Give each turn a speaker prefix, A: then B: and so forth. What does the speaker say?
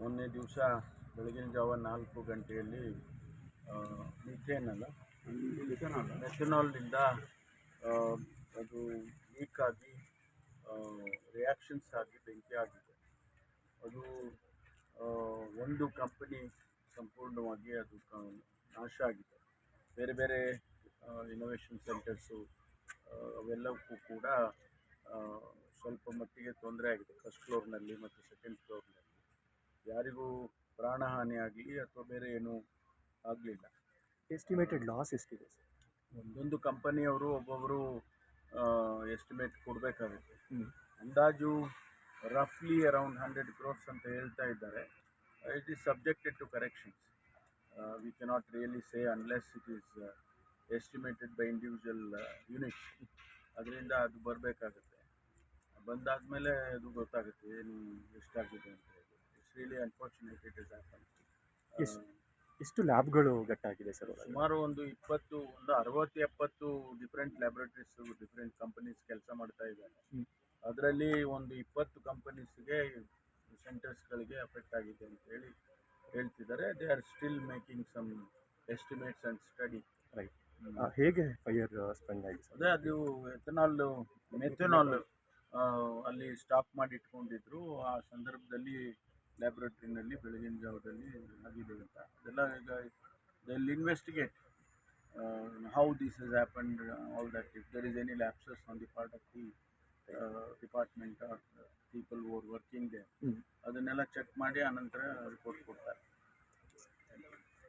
A: ಮೊನ್ನೆ ದಿವಸ ಬೆಳಗಿನ ಜಾವ ನಾಲ್ಕು ಗಂಟೆಯಲ್ಲಿ ಮಿಥೇನ್ ಅಲ್ಲ? ಮೆಥನಾಲ್ನಿಂದ ಅದು ಲೀಕ್ ಆಗಿ ರಿಯಾಕ್ಷನ್ಸ್ ಆಗಿ ಬೆಂಕಿ ಆಗಿದೆ. ಅದು ಒಂದು ಕಂಪನಿ ಸಂಪೂರ್ಣವಾಗಿ ಅದು ನಾಶ ಆಗಿದೆ. ಬೇರೆ ಬೇರೆ ಇನೋವೇಷನ್ ಸೆಂಟರ್ಸು ಅವೆಲ್ಲವಕ್ಕೂ ಕೂಡ ಸ್ವಲ್ಪ ಮಟ್ಟಿಗೆ ತೊಂದರೆ ಆಗಿದೆ. ಫಸ್ಟ್ ಫ್ಲೋರ್ನಲ್ಲಿ ಮತ್ತು ಸೆಕೆಂಡ್ ಫ್ಲೋರ್ನಲ್ಲಿ ಯಾರಿಗೂ ಪ್ರಾಣಹಾನಿ ಆಗಲಿ ಅಥವಾ ಬೇರೆ ಏನೂ ಆಗಲಿಲ್ಲ.
B: ಎಸ್ಟಿಮೇಟೆಡ್ ಲಾಸ್ ಎಷ್ಟಿದೆ ಸರ್?
A: ಒಂದೊಂದು ಕಂಪನಿಯವರು ಒಬ್ಬೊಬ್ಬರು ಎಸ್ಟಿಮೇಟ್ ಕೊಡಬೇಕಾಗುತ್ತೆ. ಅಂದಾಜು ರಫ್ಲಿ ಅರೌಂಡ್ ಹಂಡ್ರೆಡ್ ಕ್ರೋರ್ಸ್ ಅಂತ ಹೇಳ್ತಾ ಇದ್ದಾರೆ. It is subjected to corrections we cannot really say unless it is estimated by individual units ಅದರಿಂದ ಅದು ಬರಬೇಕಾಗುತ್ತೆ. ಬಂದಾದಮೇಲೆ ಅದು ಗೊತ್ತಾಗುತ್ತೆ ಏನು ಎಷ್ಟಾಗಿದೆ ಅಂತ. ರಿಯಲಿ ಅನ್ಫಾರ್ಚುನೇಟ್ ಇಟ್ ಇಸ್
B: ಎಸ್- ಎಷ್ಟು ಲ್ಯಾಬ್ಗಳು ಗಟ್ಟಾಗಿದೆ ಸರ್?
A: ಸುಮಾರು ಒಂದು ಇಪ್ಪತ್ತು ಒಂದು ಅರವತ್ತು ಎಪ್ಪತ್ತು ಡಿಫ್ರೆಂಟ್ ಲ್ಯಾಬ್ರೇಟರೀಸ್ ಡಿಫ್ರೆಂಟ್ ಕಂಪನೀಸ್ ಕೆಲಸ ಮಾಡ್ತಾ ಇದ್ದಾರೆ. ಅದರಲ್ಲಿ ಒಂದು ಇಪ್ಪತ್ತು ಕಂಪನೀಸ್ಗೆ ಸೆಂಟರ್ಸ್ಗಳಿಗೆ ಅಫೆಕ್ಟ್ ಆಗಿದೆ ಅಂತ ಹೇಳಿ ಹೇಳ್ತಿದ್ದಾರೆ. They are still making some estimates and study
B: right ಹೇಗೆ ಫೈರ್ ಸ್ಪೆಂಡ್ ಆಗಿದೆ ಸರ್?
A: ಅದೇ ಅದು ಎಥನಾಲ್ ಮೆಥನಾಲ್ ಅಲ್ಲಿ ಸ್ಟಾಪ್ ಮಾಡಿ ಇಟ್ಕೊಂಡಿದ್ರು ಆ ಸಂದರ್ಭದಲ್ಲಿ ಲ್ಯಾಬ್ರೇಟ್ರಿನಲ್ಲಿ ಬೆಳಗಿನ ಜಾವದಲ್ಲಿ ಆಗಿದೆ ಅಂತ. ಅದೆಲ್ಲ ಈಗ they'll investigate how this is happened all that if there is any lapses on the part of the department or people or working they ಅದನ್ನೆಲ್ಲ ಚೆಕ್ ಮಾಡಿ ಆನಂತರ ರಿಪೋರ್ಟ್ ಕೊಡ್ತಾರೆ.